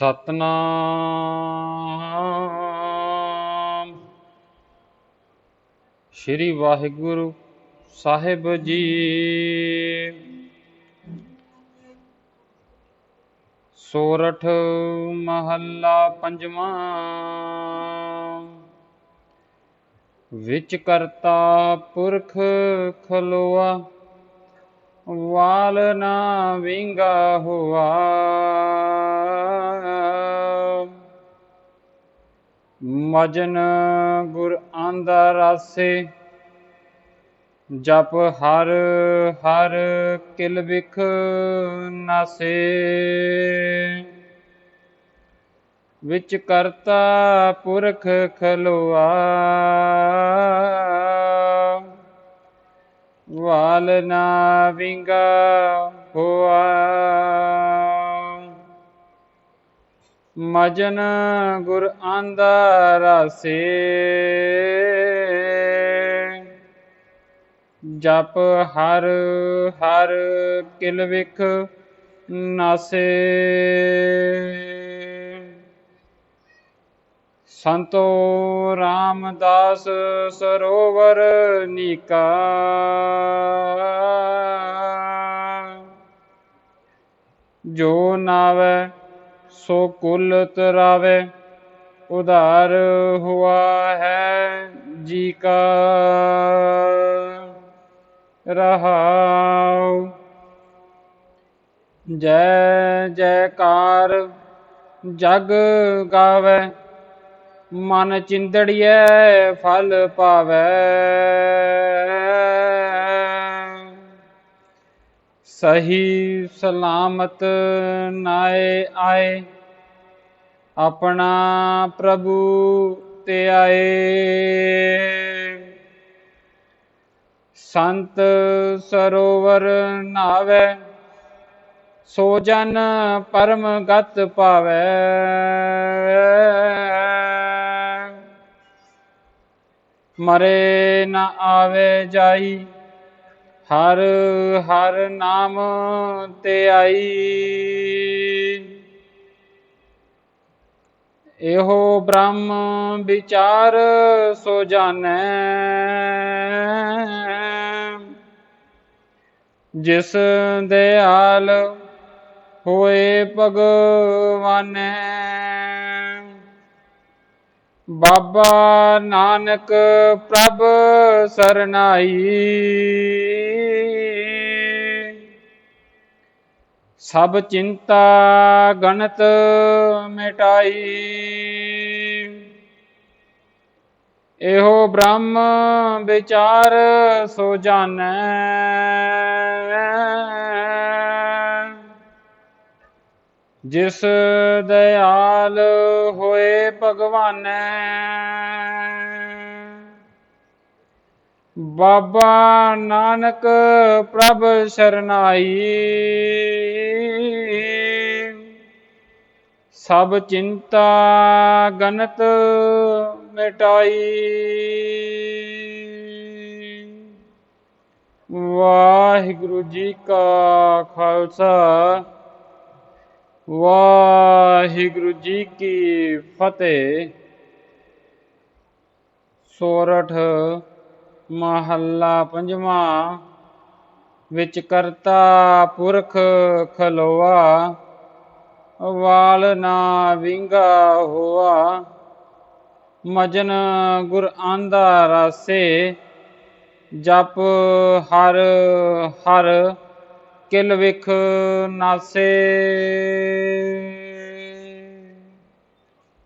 ਸਤਨਾਮ। ਸ੍ਰੀ ਵਾਹਿਗੁਰੂ ਸਾਹਿਬ ਜੀ। ਸੋਰਠ ਮਹੱਲਾ ਪੰਜਵਾਂ। ਵਿੱਚ ਕਰਤਾ ਪੁਰਖ ਖਲੋਆ। ਵਾਲ ਨਾ ਵਿੰਗਾ ਹੁਆ। ਮਜਨ ਗੁਰ ਆਂਦਾ ਰਾਸੇ, ਜਪ ਹਰ ਹਰ ਕਿਲ ਵਿਖ ਨਾਸੇ। ਵਿੱਚ ਕਰਤਾ ਪੁਰਖ ਖਲੋਆ। ਵਾਲ ਨਾ ਵਿੰਗਾ ਹੋਆ। ਮਜਨ ਗੁਰ ਆਂਦਾ ਰਾਸੇ। ਜਪ ਹਰ ਹਰ ਕਿਲ ਵਿਖ ਨਾਸੇ। ਸੰਤੋ ਰਾਮਦਾਸ ਸਰੋਵਰ ਨੀਕਾ। ਜੋ ਨਾਵੇ, ਸੋ ਕੁਲ ਤਰਾਵੇ, ਉਧਾਰ ਹੁਆ ਹੈ ਜੀ ਕਾ। ਰਹਾਉ। ਜੈ ਜੈਕਾਰ ਜਗ ਗਾਵੇ ਮਨ ਚਿੰਦੜੀਐ, ਫਲ ਪਾਵੈ। ਸਹੀ ਸਲਾਮਤ ਨਾਏ ਆਏ, ਆਪਣਾ ਪ੍ਰਭੂ ਤੇ ਆਏ। ਸੰਤ ਸਰੋਵਰ ਨਾਵੇ, ਸੋ ਜਨ ਪਰਮ ਗਤ ਪਾਵੇ। ਮਰੇ ਨਾ ਆਵੇ ਜਾਈ। ਹਰ ਹਰ ਨਾਮ ਤੇ ਆਈ। ਇਹੋ ਬ੍ਰਹਮ ਵਿਚਾਰ ਸੋ ਜਾਣੈ। ਜਿਸ ਦੇ ਦਿਆਲ ਹੋਏ ਭਗਵਾਨੈ। ਬਾਬਾ ਨਾਨਕ ਪ੍ਰਭ ਸਰਨਾਈ। ਸਭ ਚਿੰਤਾ ਗਣਤ ਮਿਟਾਈ। ਇਹੋ ਬ੍ਰਹਮ ਵਿਚਾਰ ਸੋ ਜਾਣੈ। ਜਿਸ ਦਿਆਲ ਹੋਏ ਭਗਵਾਨੈ। ਬਾਬਾ ਨਾਨਕ ਪ੍ਰਭ ਸਰਨਾਈ। ਸਭ ਚਿੰਤਾ ਗਨਤ ਮਿਟਾਈ। ਵਾਹਿਗੁਰੂ ਜੀ ਕਾ ਖਾਲਸਾ। ਵਾਹਿਗੁਰੂ ਜੀ ਕੀ ਫਤਿਹ। ਸੋਰਠ ਮਹੱਲਾ ਪੰਜਵਾਂ ਵਿੱਚ ਕਰਤਾ ਪੁਰਖ ਖਲੋਆ, ਵਾਲ ਨਾ ਵਿੰਗਾ ਹੋਆ। ਮਜਨ ਗੁਰ ਆਂਦਾ ਰਾਸੇ, ਜਪ ਹਰ ਹਰ ਕਿਲ ਵਿਖ ਨਾਸੇ।